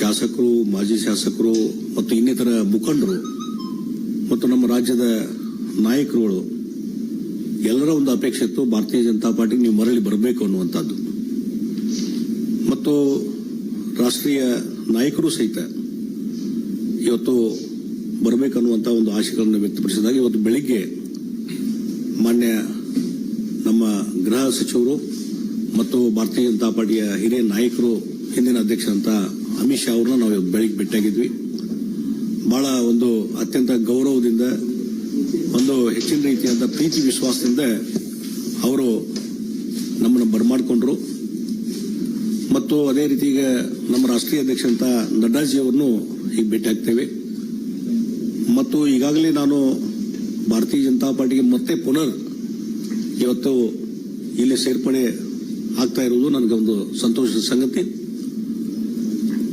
ಶಾಸಕರು, ಮಾಜಿ ಶಾಸಕರು ಮತ್ತು ಇನ್ನಿತರ ಮುಖಂಡರು ಮತ್ತು ನಮ್ಮ ರಾಜ್ಯದ ನಾಯಕರುಗಳು, ಎಲ್ಲರ ಒಂದು ಅಪೇಕ್ಷೆ ಇತ್ತು, ಭಾರತೀಯ ಜನತಾ ಪಾರ್ಟಿಗೆ ನೀವು ಮರಳಿ ಬರಬೇಕು ಅನ್ನುವಂಥದ್ದು. ಮತ್ತು ರಾಷ್ಟ್ರೀಯ ನಾಯಕರು ಸಹಿತ ಇವತ್ತು ಬರಬೇಕನ್ನುವಂಥ ಒಂದು ಆಶೆಗಳನ್ನು ವ್ಯಕ್ತಪಡಿಸಿದಾಗ ಇವತ್ತು ಬೆಳಿಗ್ಗೆ ಮಾನ್ಯ ನಮ್ಮ ಗೃಹ ಸಚಿವರು ಮತ್ತು ಭಾರತೀಯ ಜನತಾ ಪಾರ್ಟಿಯ ಹಿರಿಯ ನಾಯಕರು ಹಿಂದಿನ ಅಧ್ಯಕ್ಷ ಅಂತ ಅಮಿತ್ ಶಾ ಅವ್ರನ್ನ ನಾವು ಬೆಳಿಗ್ಗೆ ಭೇಟಿಯಾಗಿದ್ವಿ. ಬಹಳ ಒಂದು ಅತ್ಯಂತ ಗೌರವದಿಂದ, ಒಂದು ಹೆಚ್ಚಿನ ರೀತಿಯಾದ ಪ್ರೀತಿ ವಿಶ್ವಾಸದಿಂದ ಅವರು ನಮ್ಮನ್ನು ಬರಮಾಡಿಕೊಂಡ್ರು. ಮತ್ತು ಅದೇ ರೀತಿ ಈಗ ನಮ್ಮ ರಾಷ್ಟ್ರೀಯ ಅಧ್ಯಕ್ಷರಂತ ನಡ್ಡಾಜಿ ಅವರನ್ನು ಈಗ ಭೇಟಿಯಾಗ್ತೇವೆ. ಮತ್ತು ಈಗಾಗಲೇ ನಾನು ಭಾರತೀಯ ಜನತಾ ಪಾರ್ಟಿಗೆ ಮತ್ತೆ ಪುನರ್ ಇವತ್ತು ಇಲ್ಲಿ ಸೇರ್ಪಡೆ ಆಗ್ತಾ ಇರುವುದು ಒಂದು ಸಂತೋಷದ ಸಂಗತಿ.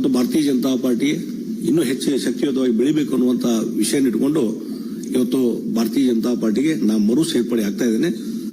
ಮತ್ತು ಭಾರತೀಯ ಜನತಾ ಪಾರ್ಟಿ ಇನ್ನೂ ಹೆಚ್ಚು ಶಕ್ತಿಯುತವಾಗಿ ಬೆಳಿಬೇಕು ಅನ್ನುವಂಥ ವಿಷಯ ಇಟ್ಕೊಂಡು ಇವತ್ತು ಭಾರತೀಯ ಜನತಾ ಪಾರ್ಟಿಗೆ ನಾನು ಮರು ಸೇರ್ಪಡೆ ಆಗ್ತಾ ಇದ್ದೇನೆ.